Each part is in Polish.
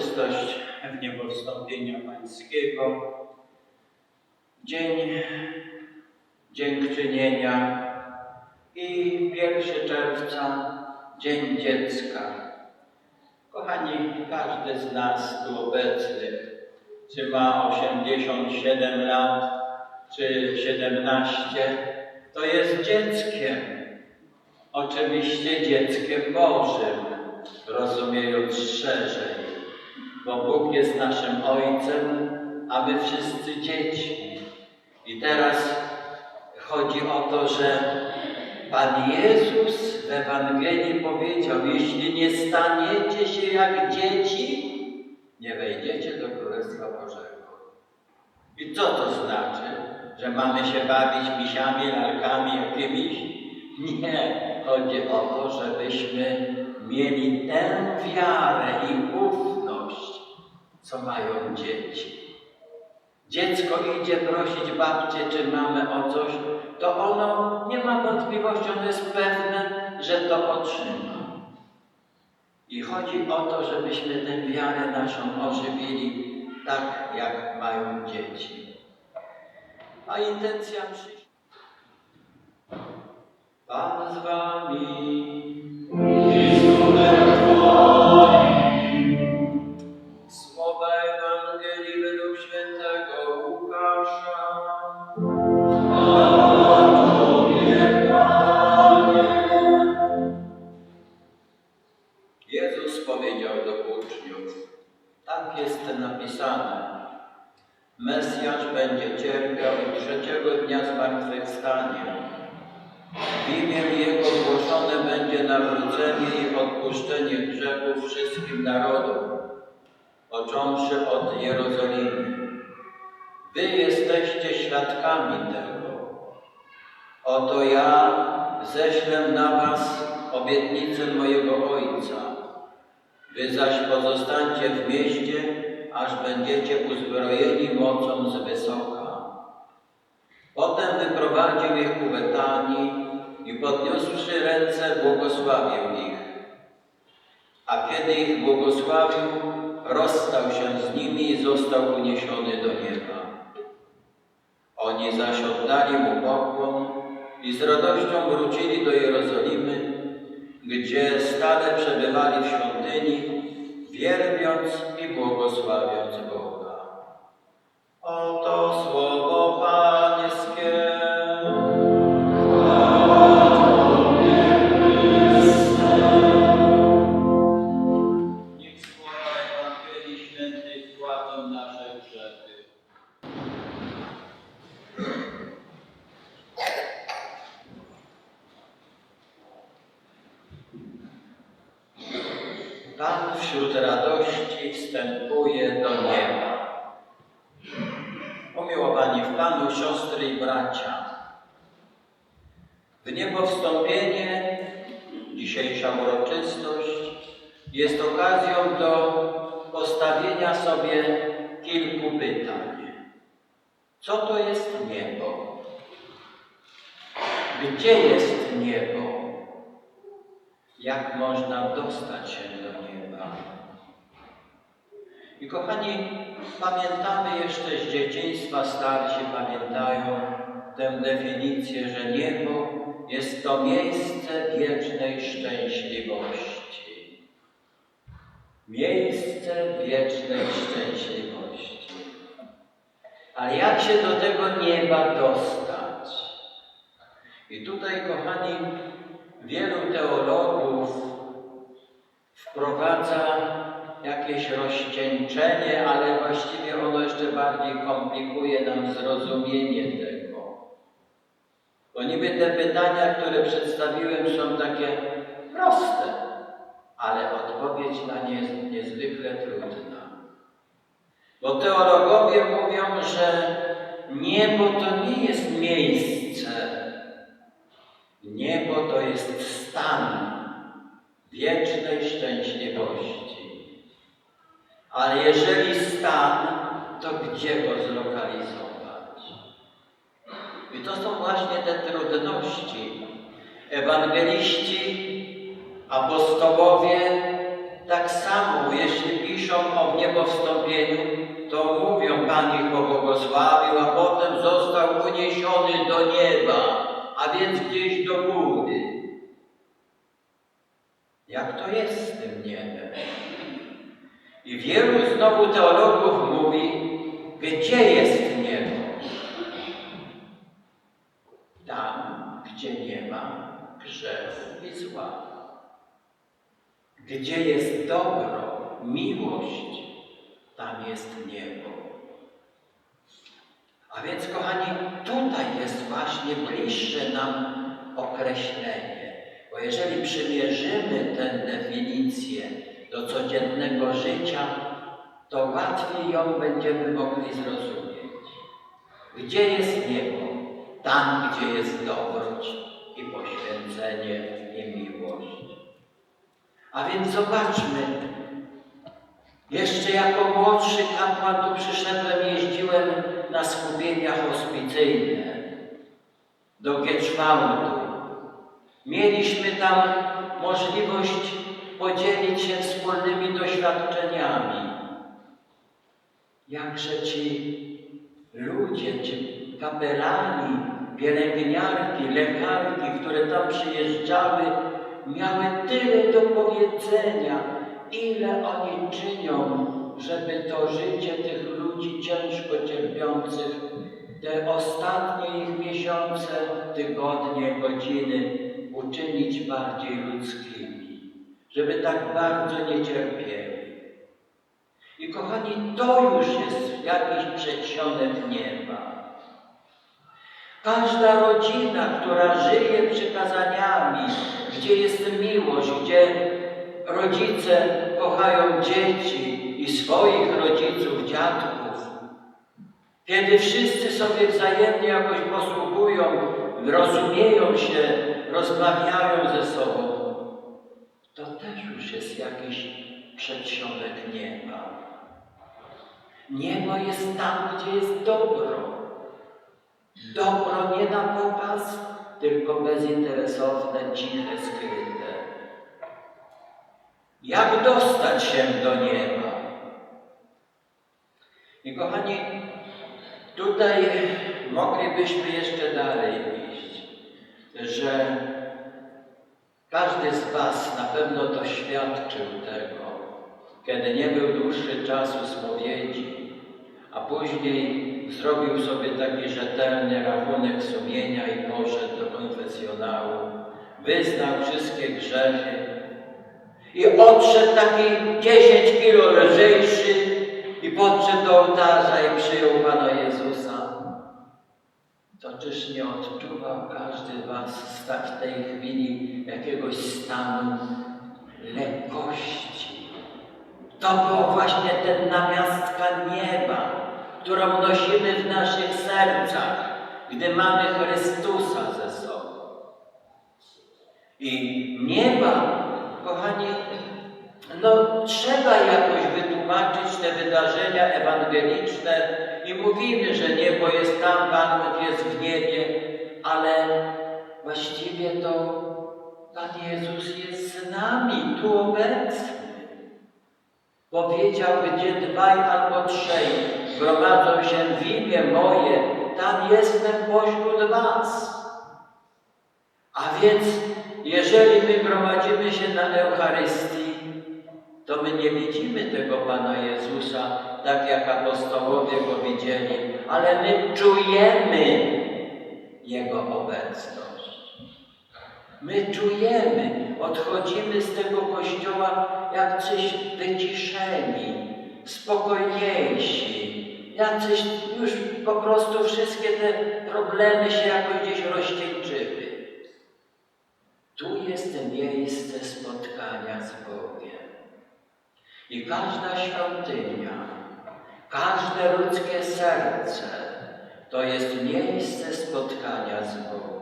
uroczystość w niebowstąpienia Pańskiego. Dzień Dziękczynienia i 1 czerwca Dzień Dziecka. Kochani, każdy z nas tu obecnych, czy ma 87 lat, czy 17, to jest dzieckiem. Oczywiście dzieckiem Bożym, rozumiejąc szerzej, bo Bóg jest naszym Ojcem, a my wszyscy dziećmi. I teraz chodzi o to, że Pan Jezus w Ewangelii powiedział, jeśli nie staniecie się jak dzieci, nie wejdziecie do Królestwa Bożego. I co to znaczy? Że mamy się bawić misiami, lalkami jakimiś? Nie. Chodzi o to, żebyśmy mieli tę wiarę i ufność, co mają dzieci. Dziecko idzie prosić babcię czy mamę o coś, to ono nie ma wątpliwości, ono jest pewne, że to otrzyma. I chodzi o to, żebyśmy tę wiarę naszą ożywili tak, jak mają dzieci. A intencja mszy. Pan z wami. Będzie nawrócenie i odpuszczenie grzechów wszystkim narodom, począwszy od Jerozolimy. Wy jesteście świadkami tego. Oto ja ześlę na was obietnicę mojego Ojca. Wy zaś pozostańcie w mieście, aż będziecie uzbrojeni mocą z wysoka. Potem wyprowadził ich ku Betanii i podniósłszy ręce, błogosławił ich. A kiedy ich błogosławił, rozstał się z nimi i został uniesiony do nieba. Oni zaś oddali mu pokłon i z radością wrócili do Jerozolimy, gdzie stale przebywali w świątyni, wielbiąc i błogosławiąc Boga. Oto słowo postawienia sobie kilku pytań. Co to jest niebo? Gdzie jest niebo? Jak można dostać się do nieba? I kochani, pamiętamy jeszcze z dzieciństwa, starsi pamiętają tę definicję, że niebo jest to miejsce wiecznej szczęśliwości. Miejsce wiecznej szczęśliwości. Ale jak się do tego nieba dostać? I tutaj, kochani, wielu teologów wprowadza jakieś rozcieńczenie, ale właściwie ono jeszcze bardziej komplikuje nam zrozumienie tego. Bo niby te pytania, które przedstawiłem, są takie proste, ale odpowiedź na nie jest niezwykle trudna. Bo teologowie mówią, że niebo to nie jest miejsce, Niebo to jest stan wiecznej szczęśliwości. Ale jeżeli stan, to gdzie go zlokalizować? I to są właśnie te trudności. Ewangeliści, apostołowie tak samo, jeśli piszą o niebowstąpieniu, to mówią, Pan ich pobłogosławił, a potem został uniesiony do nieba, a więc gdzieś do góry. Jak to jest z tym niebem? I wielu znowu teologów mówi, gdzie jest niebo? Tam, gdzie nie ma grzechu i zła. Gdzie jest dobro, miłość, tam jest niebo. A więc, kochani, tutaj jest właśnie bliższe nam określenie. Bo jeżeli przymierzymy tę definicję do codziennego życia, to łatwiej ją będziemy mogli zrozumieć. Gdzie jest niebo? Tam, gdzie jest dobroć i poświęcenie i miłość. A więc zobaczmy, jeszcze jako młodszy kapłan tu przyszedłem, jeździłem na skupienia hospicyjne do Gieczwałdu. Mieliśmy tam możliwość podzielić się wspólnymi doświadczeniami. Jakże ci ludzie, ci kapelani, pielęgniarki, lekarki, które tam przyjeżdżały, miały tyle do powiedzenia, ile oni czynią, żeby to życie tych ludzi ciężko cierpiących, te ostatnie ich miesiące, tygodnie, godziny uczynić bardziej ludzkimi, żeby tak bardzo nie cierpieli. I kochani, to już jest jakiś przedsionek nieba. Każda rodzina, która żyje przykazaniami, gdzie jest miłość, gdzie rodzice kochają dzieci i swoich rodziców, dziadków, kiedy wszyscy sobie wzajemnie jakoś posługują, rozumieją się, rozmawiają ze sobą, to też już jest jakiś przedsionek nieba. Niebo jest tam, gdzie jest dobro. Dobro nie na pokaz, tylko bezinteresowne, ciche, skryte. Jak dostać się do nieba? I kochani, tutaj moglibyśmy jeszcze dalej iść, że każdy z Was na pewno doświadczył tego, kiedy nie był dłuższy czas u spowiedzi, a później zrobił sobie taki rzetelny rachunek sumienia i poszedł do konfesjonału, wyznał wszystkie grzechy i odszedł taki 10 kilo lżejszy i podszedł do ołtarza i przyjął Pana Jezusa. To czyż nie odczuwał każdy Was w tej chwili jakiegoś stanu lekkości? To była właśnie ten namiastka nieba, którą nosimy w naszych sercach, gdy mamy Chrystusa ze sobą. I nieba, kochani, no trzeba jakoś wytłumaczyć te wydarzenia ewangeliczne i mówimy, że niebo jest tam, Pan jest w niebie, ale właściwie to Pan Jezus jest z nami, tu obecny. Powiedział, gdzie dwaj albo trzej gromadzą się w imię moje, tam jestem pośród was. A więc, jeżeli my gromadzimy się na Eucharystii, to my nie widzimy tego Pana Jezusa tak jak apostołowie go widzieli, ale my czujemy Jego obecność. My czujemy, odchodzimy z tego kościoła jak coś wyciszeni, spokojniejsi, jacyś już po prostu wszystkie te problemy się jakoś gdzieś rozcieńczyły. Tu jest miejsce spotkania z Bogiem. I każda świątynia, każde ludzkie serce to jest miejsce spotkania z Bogiem.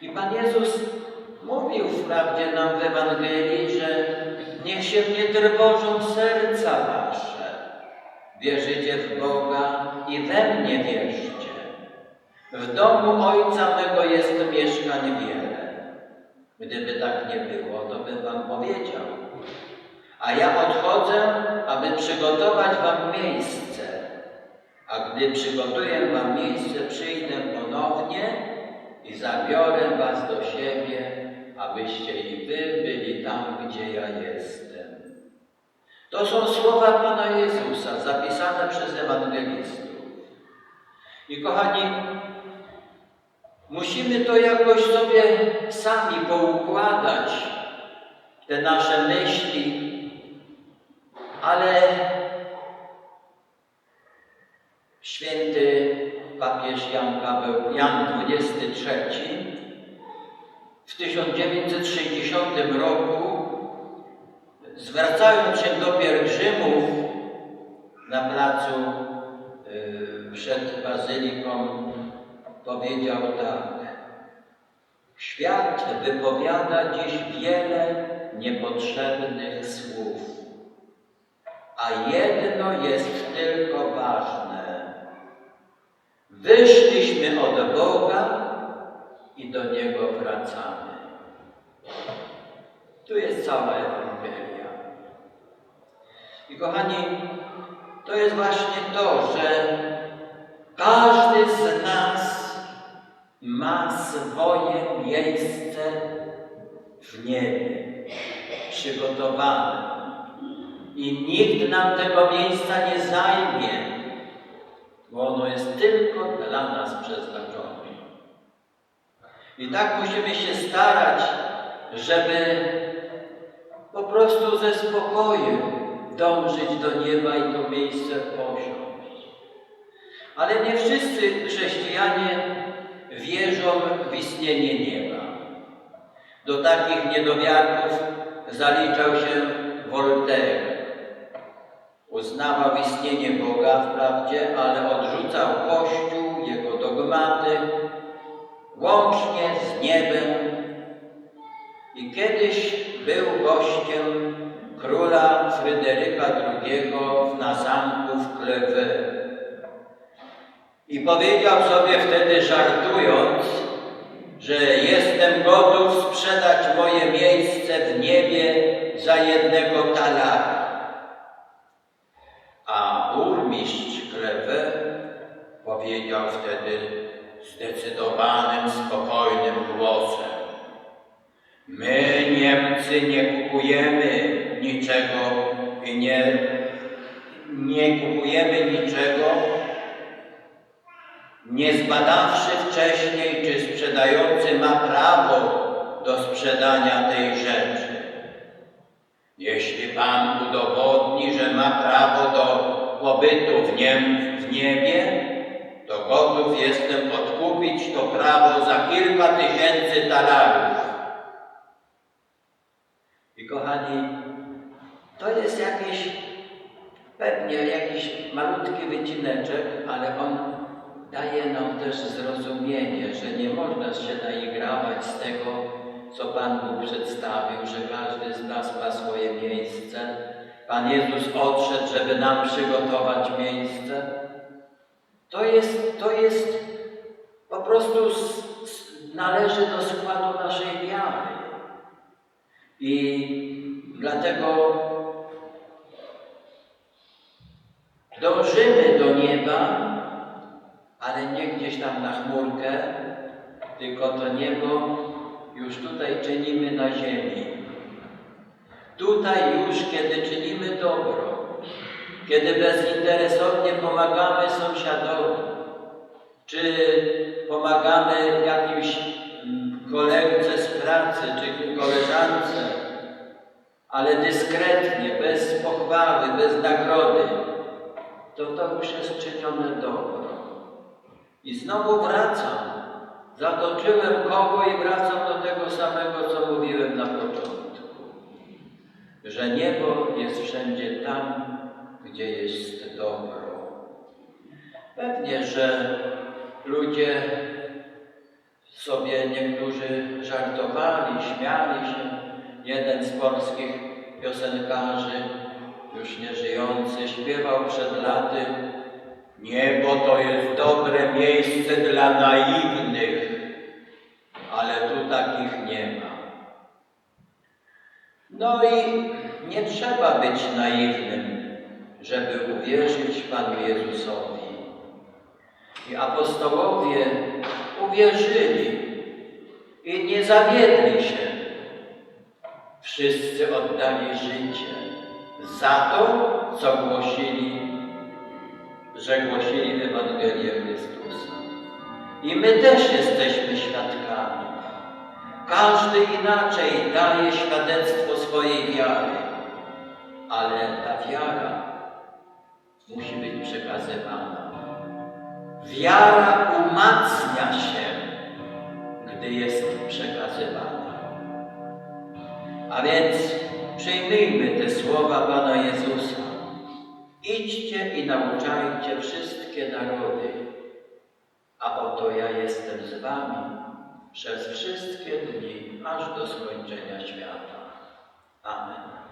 I Pan Jezus mówił wprawdzie nam w Ewangelii, że niech się nie trwożą serca wasze. Wierzycie w Boga i we mnie wierzcie. W domu Ojca mego jest mieszkań wiele. Gdyby tak nie było, to bym wam powiedział. A ja odchodzę, aby przygotować wam miejsce. A gdy przygotuję wam miejsce, przyjdę ponownie i zabiorę was do siebie, abyście i wy byli tam, gdzie ja jestem. To są słowa Pana Jezusa zapisane przez ewangelistów. I kochani, musimy to jakoś sobie sami poukładać, te nasze myśli, ale papież Jan Paweł, Jan XXIII w 1960 roku zwracając się do pielgrzymów na placu y, przed bazyliką, powiedział tak. Świat wypowiada dziś wiele niepotrzebnych słów, a jedno jest tylko ważne. Wyszliśmy od Boga i do Niego wracamy. Tu jest cała Ewangelia. I kochani, to jest właśnie to, że każdy z nas ma swoje miejsce w niebie, przygotowane. I nikt nam tego miejsca nie zajmie, bo ono jest tylko dla nas przeznaczone. I tak musimy się starać, żeby po prostu ze spokojem dążyć do nieba i to miejsce posiąść. Ale nie wszyscy chrześcijanie wierzą w istnienie nieba. Do takich niedowiarków zaliczał się Voltaire. Uznawał istnienie Boga wprawdzie, ale odrzucał Kościół, jego dogmaty, łącznie z niebem i kiedyś był gościem króla Fryderyka II na zamku w Kleve. I powiedział sobie wtedy żartując, że jestem gotów sprzedać moje miejsce w niebie za jednego talara. A burmistrz Kleve powiedział wtedy zdecydowanym, spokojnym głosem. My, Niemcy, nie kupujemy niczego i nie, nie kupujemy niczego, nie zbadawszy wcześniej, czy sprzedający ma prawo do sprzedania tej rzeczy. Jeśli Pan udowodni, że ma prawo do pobytu w, niem, w niebie, gotów jestem odkupić to prawo za kilka tysięcy talarów. I kochani, to jest jakiś, pewnie jakiś malutki wycineczek, ale on daje nam też zrozumienie, że nie można się naigrawać z tego, co Pan Bóg przedstawił, że każdy z nas ma swoje miejsce. Pan Jezus odszedł, żeby nam przygotować miejsce. To jest, to jest po prostu z, z, należy do składu naszej wiary. I dlatego dążymy do nieba, ale nie gdzieś tam na chmurkę, tylko to niebo już tutaj czynimy na ziemi. Tutaj już, kiedy czynimy dobro, kiedy bezinteresownie pomagamy sąsiadowi, czy pomagamy jakimś mm, koledze z pracy, czy koleżance, ale dyskretnie, bez pochwały, bez nagrody, to to już jest czynione dobro. I znowu wracam. Zatoczyłem koło i wracam do tego samego, co mówiłem na początku. Że niebo jest wszędzie tam, gdzie jest dobro. Pewnie, że ludzie sobie niektórzy żartowali, śmiali się. Jeden z polskich piosenkarzy, już nieżyjący, śpiewał przed laty Niebo to jest dobre miejsce dla naiwnych, ale tu takich nie ma. No i nie trzeba być naiwnym, żeby uwierzyć Panu Jezusowi. I apostołowie uwierzyli i nie zawiedli się. Wszyscy oddali życie za to, co głosili, że głosili Ewangelię Chrystusa. I my też jesteśmy świadkami. Każdy inaczej daje świadectwo swojej wiary, ale ta wiara musi być przekazywana. Wiara umacnia się, gdy jest przekazywana. A więc przyjmijmy te słowa Pana Jezusa. Idźcie i nauczajcie wszystkie narody, a oto ja jestem z wami przez wszystkie dni, aż do skończenia świata. Amen.